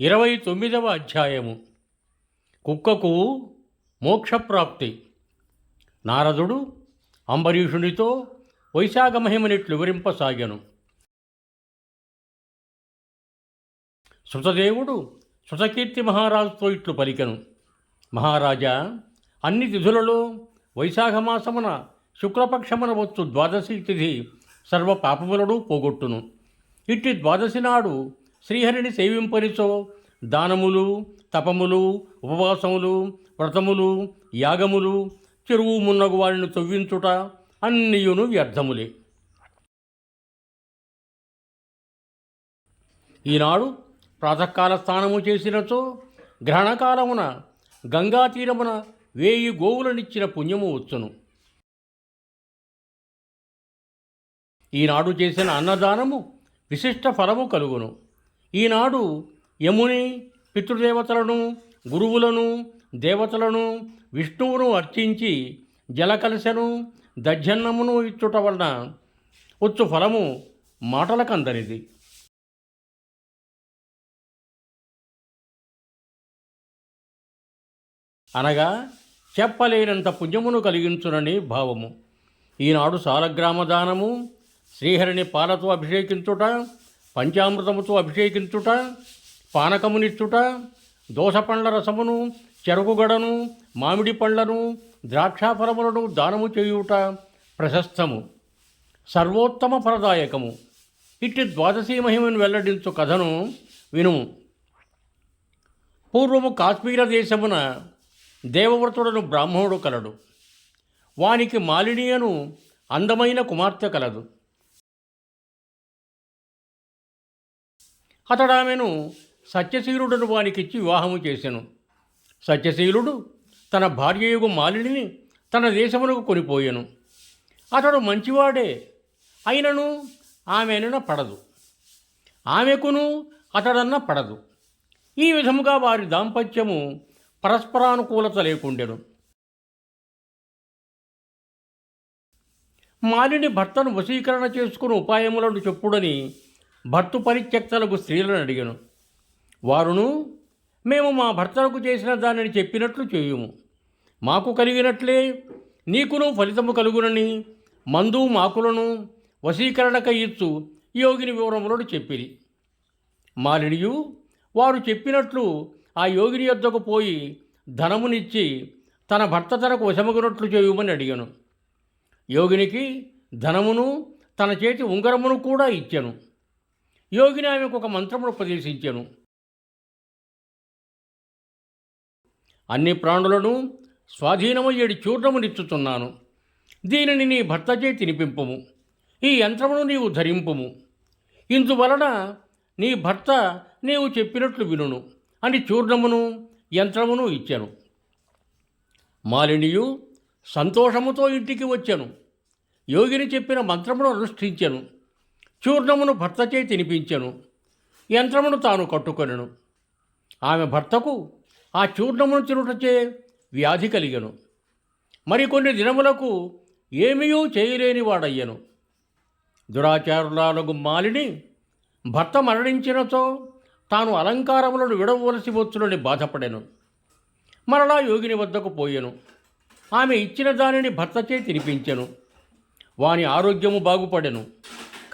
ఇరవై తొమ్మిదవ అధ్యాయము. కుక్కకు మోక్షప్రాప్తి. నారదుడు అంబరీషునితో వైశాఖ మహిమనిట్లు వివరింపసాగాను. శృతదేవుడు శృతకీర్తి మహారాజుతో ఇట్లు పలికెను. మహారాజా అన్ని తిథులలో వైశాఖ మాసమున శుక్లపక్షమున వచ్చు ద్వాదశి తిథి సర్వ పాపములను పోగొట్టును. ఇట్టి ద్వాదశి నాడు శ్రీహరిని సేవింపనిచో దానములు తపములు ఉపవాసములు వ్రతములు యాగములు చెరువు మున్నగు వారిని తొవ్వించుట అన్నియును వ్యర్థములే. ఈనాడు ప్రాతకాల స్నానము చేసినచో గ్రహణకాలమున గంగా తీరమున వేయి గోవులనిచ్చిన పుణ్యము వచ్చును. ఈనాడు చేసిన అన్నదానము విశిష్ట ఫలము కలుగును. ఈనాడు యముని పితృదేవతలను గురువులను దేవతలను విష్ణువును అర్చించి జలకలశను దజ్జన్నమును ఇచ్చుట వలన వచ్చు ఫలము మాటలకందరిది. అనగా చెప్పలేనంత పుణ్యమును కలిగించునని భావము. ఈనాడు సాలగ్రామ దానము శ్రీహరిని పాలతో అభిషేకించుట పంచామృతముతో అభిషేకించుట పానకమునిచ్చుట దోస పండ్ల రసమును చెరుకుగడను మామిడి పండ్లను ద్రాక్షాఫలములను దానము చేయుట ప్రశస్తము. సర్వోత్తమ ఫలదాయకము. ఇట్టి ద్వాదశీ మహిమను వెల్లడించు కథను వినుము. పూర్వము కాశ్మీర దేశమున దేవవ్రతుడను బ్రాహ్మణుడు కలడు. వానికి మాలినీయను అందమైన కుమార్తె కలదు. అతడామెను సత్యశీలుడను వానికిచ్చి వివాహము చేశాను సత్యశీలుడు తన భార్యయుగు మాలిని తన దేశమునకు కొనిపోయాను. అతడు మంచివాడే అయినను ఆమెనన పడదు. ఆమెకును అతడన్న పడదు. ఈ విధముగా వారి దాంపత్యము పరస్పరానుకూలత లేకుండెను. మాలిని భర్తను వశీకరణ చేసుకుని ఉపాయములను చెప్పుడని భర్తు పరిత్యక్తలకు స్త్రీలను అడిగాను. వారును మేము మా భర్తలకు చేసిన దానిని చెప్పినట్లు చేయుము. మాకు కలిగినట్లే నీకును ఫలితము కలుగునని మందు మాకులను వశీకరణక ఇచ్చు యోగిని వివరములను చెప్పిరి. మాలిడియు వారు చెప్పినట్లు ఆ యోగిని యొద్దకు పోయి ధనమునిచ్చి తన భర్త తనకు వశమగునట్లు చేయమని అడిగాను. యోగినికి ధనమును తన చేతి ఉంగరమును కూడా ఇచ్చాను. యోగిని ఆమెకు ఒక మంత్రమును ఉపదేశించాను. అన్ని ప్రాణులను స్వాధీనమయ్యేడి చూర్ణమునిచ్చుతున్నాను దీనిని నీ భర్తచే తినిపింపము. ఈ యంత్రమును నీవు ధరింపుము. ఇందువలన నీ భర్త నీవు చెప్పినట్లు వినును అని చూర్ణమును యంత్రమును ఇచ్చాను. మాలినియు సంతోషముతో ఇంటికి వచ్చాను. యోగిని చెప్పిన మంత్రమును అనుష్ఠించాను. చూర్ణమును భర్తచే తినిపించెను. యంత్రమును తాను కట్టుకొనెను. ఆమె భర్తకు ఆ చూర్ణమును తినుటచే వ్యాధి కలిగెను. మరికొన్ని దినములకు ఏమీయూ చేయలేని వాడయ్యను. దురాచారులాలకు మాలిని భర్త మరణించినతో తాను అలంకారములను విడవలసి వచ్చునని బాధపడెను. మరలా యోగిని వద్దకు పోయెను. ఆమె ఇచ్చిన దానిని భర్తచే తినిపించెను. వాని ఆరోగ్యము బాగుపడెను.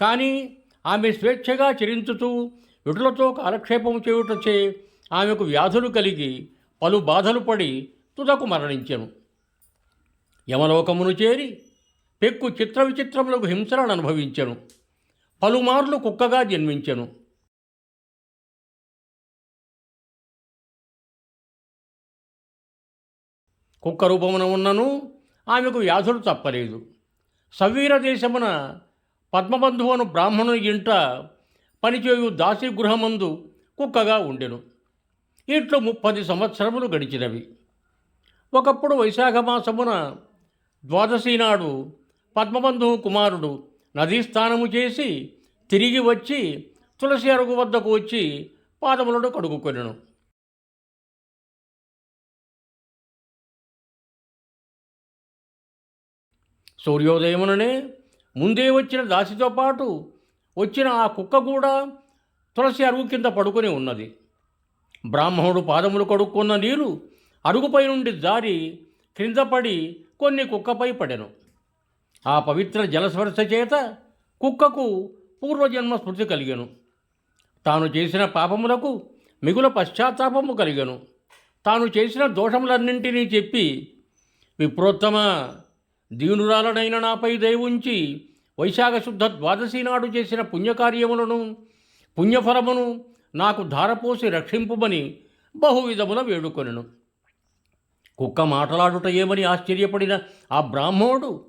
కానీ ఆమె స్వేచ్ఛగా చరించుతూ విటులతో కాలక్షేపము చేయుటచే ఆమెకు వ్యాధులు కలిగి పలు బాధలు పడి తుదకు మరణించెను. యమలోకమును చేరి పెక్కు చిత్ర విచిత్రములకు హింసలను అనుభవించెను. పలుమార్లు కుక్కగా జన్మించెను. కుక్క రూపమున ఉన్నను ఆమెకు వ్యాధులు తప్పలేదు. సవీర దేశమున పద్మబంధువును బ్రాహ్మణుని ఇంట పనిచేయు దాసీ గృహమందు కుక్కగా ఉండెను. ఇట్లు ముప్పది సంవత్సరములు గడిచినవి. ఒకప్పుడు వైశాఖ మాసమున ద్వాదశి నాడు పద్మబంధువు కుమారుడు నదీ స్నానము చేసి తిరిగి వచ్చి తులసి అరుగు వద్దకు వచ్చి పాదములను కడుగుకొనెను. సూర్యోదయముననే ముందే వచ్చిన దాసితో పాటు వచ్చిన ఆ కుక్క కూడా తులసి అరుగు కింద పడుకొని ఉన్నది. బ్రాహ్మణుడు పాదములు కడుక్కున్న నీరు అరుగుపై నుండి జారి క్రిందపడి కొన్ని కుక్కపై పడెను. ఆ పవిత్ర జలస్పర్శ చేత కుక్కకు పూర్వజన్మ స్మృతి కలిగెను. తాను చేసిన పాపములకు మిగుల పశ్చాత్తాపము కలిగెను. తాను చేసిన దోషములన్నింటినీ చెప్పి విప్రోత్తమ దీనురాలనైన నాపై దయవుంచి వైశాఖ శుద్ధ ద్వాదశి నాడు చేసిన పుణ్యకార్యములను పుణ్యఫలమును నాకు ధారపోసి రక్షింపుమని బహువిధముల వేడుకొనెను. కుక్క మాటలాడుట ఏమని ఆశ్చర్యపడిన ఆ బ్రాహ్మణుడు?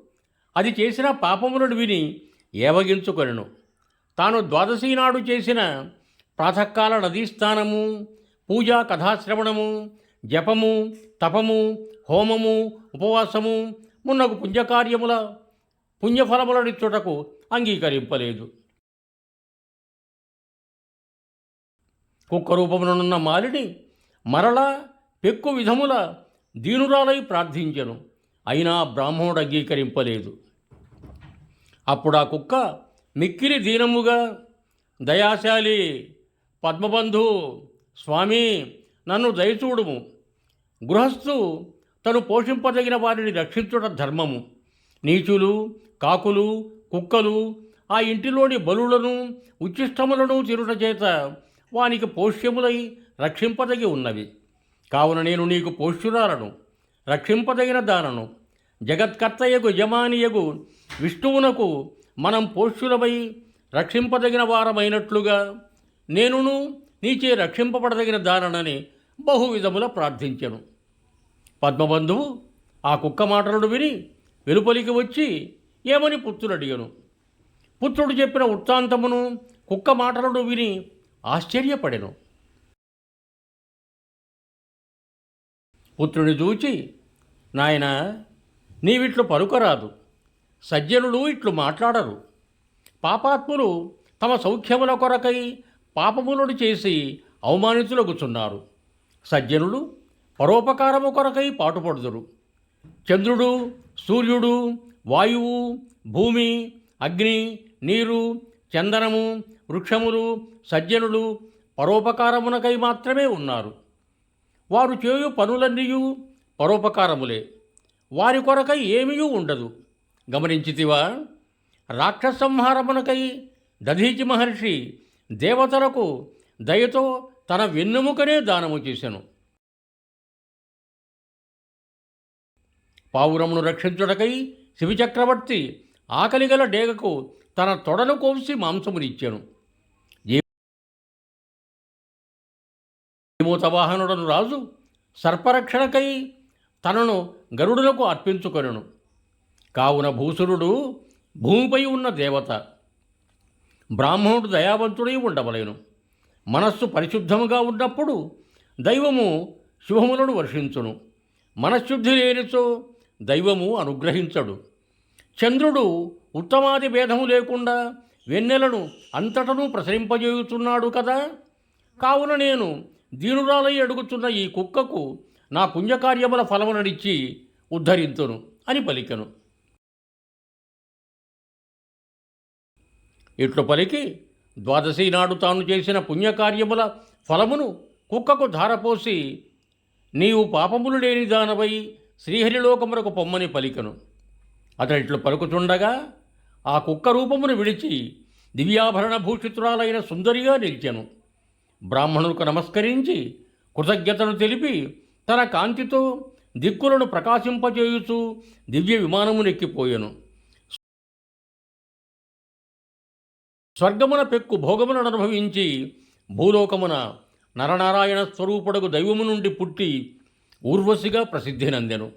అది చేసిన పాపములను విని ఏవగించుకొనెను. తాను ద్వాదశి నాడు చేసిన ప్రాతకాల నదీస్థానము పూజా కథాశ్రవణము జపము తపము హోమము ఉపవాసము మున్నగు పుణ్యకార్యముల పుణ్యఫలములనిచ్చుటకు అంగీకరింపలేదు. కుక్క రూపమునున్న మాలిని మరలా పెక్కు విధముల దీనురాలై ప్రార్థించెను. అయినా బ్రాహ్మణుడు అంగీకరింపలేదు. అప్పుడు ఆ కుక్క మిక్కిలి దీనముగా దయాశాలి పద్మబంధు స్వామి నన్ను దయచూడుము. గృహస్థు తను పోషింపదగిన వారిని రక్షించుట ధర్మము. నీచులు కాకులు కుక్కలు ఆ ఇంటిలోని బలులను ఉచ్చిష్టములను తిరుట చేత వానికి పోష్యములై రక్షింపదగి ఉన్నవి. కావున నేను నీకు పోష్యురాలను రక్షింపదగిన దానను జగత్కర్తయగు యజమానియగు విష్ణువునకు మనం పోష్యులమై రక్షింపదగిన వారమైనట్లుగా నేనును నీచే రక్షింపబడదగిన దానని బహువిధముల ప్రార్థించెను. పద్మబంధువు ఆ కుక్క మాటలను విని వెలుపలికి వచ్చి ఏమని పుత్రుడు అడిగను పుత్రుడు చెప్పిన వృత్తాంతమును కుక్క మాటలను విని ఆశ్చర్యపడెను. పుత్రుని చూచి నాయన నీవిట్లు పలుకరాదు సజ్జనులు ఇట్లు మాట్లాడరు. పాపాత్ములు తమ సౌఖ్యముల కొరకై పాపములను చేసి అవమానితులగుచున్నారు. సజ్జనులు పరోపకారము కొరకై పాటుపడుదురు. చంద్రుడు సూర్యుడు వాయువు భూమి అగ్ని నీరు చందనము వృక్షములు సజ్జనులు పరోపకారమునకై మాత్రమే ఉన్నారు. వారు చేయు పనులన్నీయు పరోపకారములే. వారి కొరకై ఏమీ ఉండదు. గమనించితివా? రాక్షసంహారమునకై దధీచి మహర్షి దేవతలకు దయతో తన వెన్నెముకనే దానము చేశాను పావురమును రక్షించుటకై శివచక్రవర్తి ఆకలిగల డేగకు తన తొడను కోసి మాంసమునిచ్చాను వాహనుడను రాజు సర్పరక్షణకై తనను గరుడులకు అర్పించుకొనెను. కావున భూసురుడు భూమిపై ఉన్న దేవత బ్రాహ్మణుడు దయావంతుడై ఉండవలేను. మనస్సు పరిశుద్ధముగా ఉన్నప్పుడు దైవము శుభములను వర్షించును. మనశ్శుద్ధి లేనిచో దైవము అనుగ్రహించడు. చంద్రుడు ఉత్తమాది భేదము లేకుండా వెన్నెలను అంతటను ప్రసరింపజేయుతున్నాడు కదా? కావున నేను దీనురాలై అడుగుతున్న ఈ కుక్కకు నా పుణ్యకార్యముల ఫలమునడిచ్చి ఉద్ధరింతును అని పలికెను. ఇట్లు పలికి ద్వాదశి నాడు తాను చేసిన పుణ్యకార్యముల ఫలమును కుక్కకు ధారపోసి నీవు పాపములు లేని దానవై శ్రీహరిలోకమునకు పొమ్మని పలికను. అతడిట్లు పలుకుతుండగా ఆ కుక్క రూపమును విడిచి దివ్యాభరణ భూషితురాలైన సుందరిగా నిలిచెను. బ్రాహ్మణులకు నమస్కరించి కృతజ్ఞతను తెలిపి తన కాంతితో దిక్కులను ప్రకాశింపజేయుచూ దివ్య విమానమునెక్కిపోయెను స్వర్గమున పెక్కు భోగమును అనుభవించి భూలోకమున నరనారాయణ స్వరూపుడకు దైవము నుండి పుట్టి ఊర్వశిగా ప్రసిద్ధి నందెను.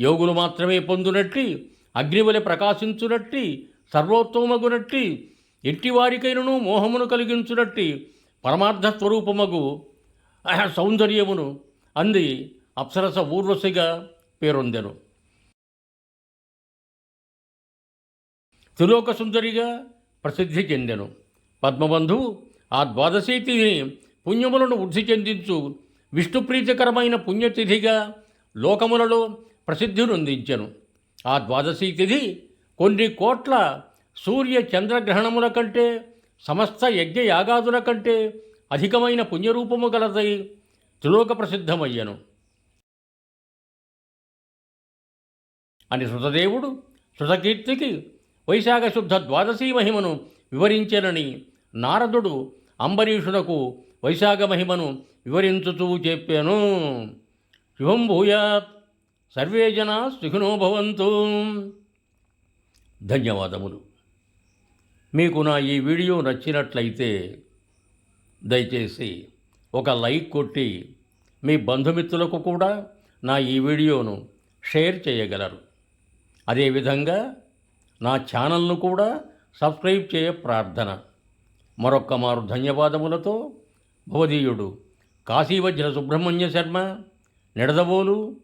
యోగులు మాత్రమే పొందునట్టి అగ్నివలె ప్రకాశించునట్టి సర్వోత్తమగునట్టి ఎట్టివారికైనను మోహమును కలిగించునట్టి పరమార్థ స్వరూపమగు ఆ సౌందర్యమును అంది అప్సరస ఊర్వశిగా పేరొందెను. త్రిలోక సుందరిగా ప్రసిద్ధి చెందెను. పద్మబంధు ఆ ద్వాదశీ తిథిని పుణ్యములను వృద్ధి చెందించు విష్ణుప్రీతికరమైన పుణ్యతిథిగా లోకములలో ప్రసిద్ధి నొందించెను. ఆ ద్వాదశీ తిథి కొన్ని కోట్ల సూర్య చంద్రగ్రహణముల కంటే సమస్త యజ్ఞ యాగాదుల కంటే అధికమైన పుణ్యరూపము గలదై త్రిలోక ప్రసిద్ధమయ్యను. అని శృతదేవుడు శృతకీర్తికి వైశాఖ శుద్ధ ద్వాదశీ మహిమను వివరించెనని నారదుడు అంబరీషునకు వైశాఖ మహిమను వివరించుతూ చెప్పాను. శుభం భూయాత్. సర్వే జనా సుఖినో భవంతు. ధన్యవాదములు. మీకు నా ఈ వీడియో నచ్చినట్లయితే దయచేసి ఒక లైక్ కొట్టి మీ బంధుమిత్రులకు కూడా నా ఈ వీడియోను షేర్ చేయగలరు. అదేవిధంగా నా ఛానల్ను కూడా సబ్స్క్రైబ్ చేయ ప్రార్థన. మరొక్క మారు ధన్యవాదములతో భవదీయుడు కాశీవజ్ర సుబ్రహ్మణ్య శర్మ నిడదవోలు.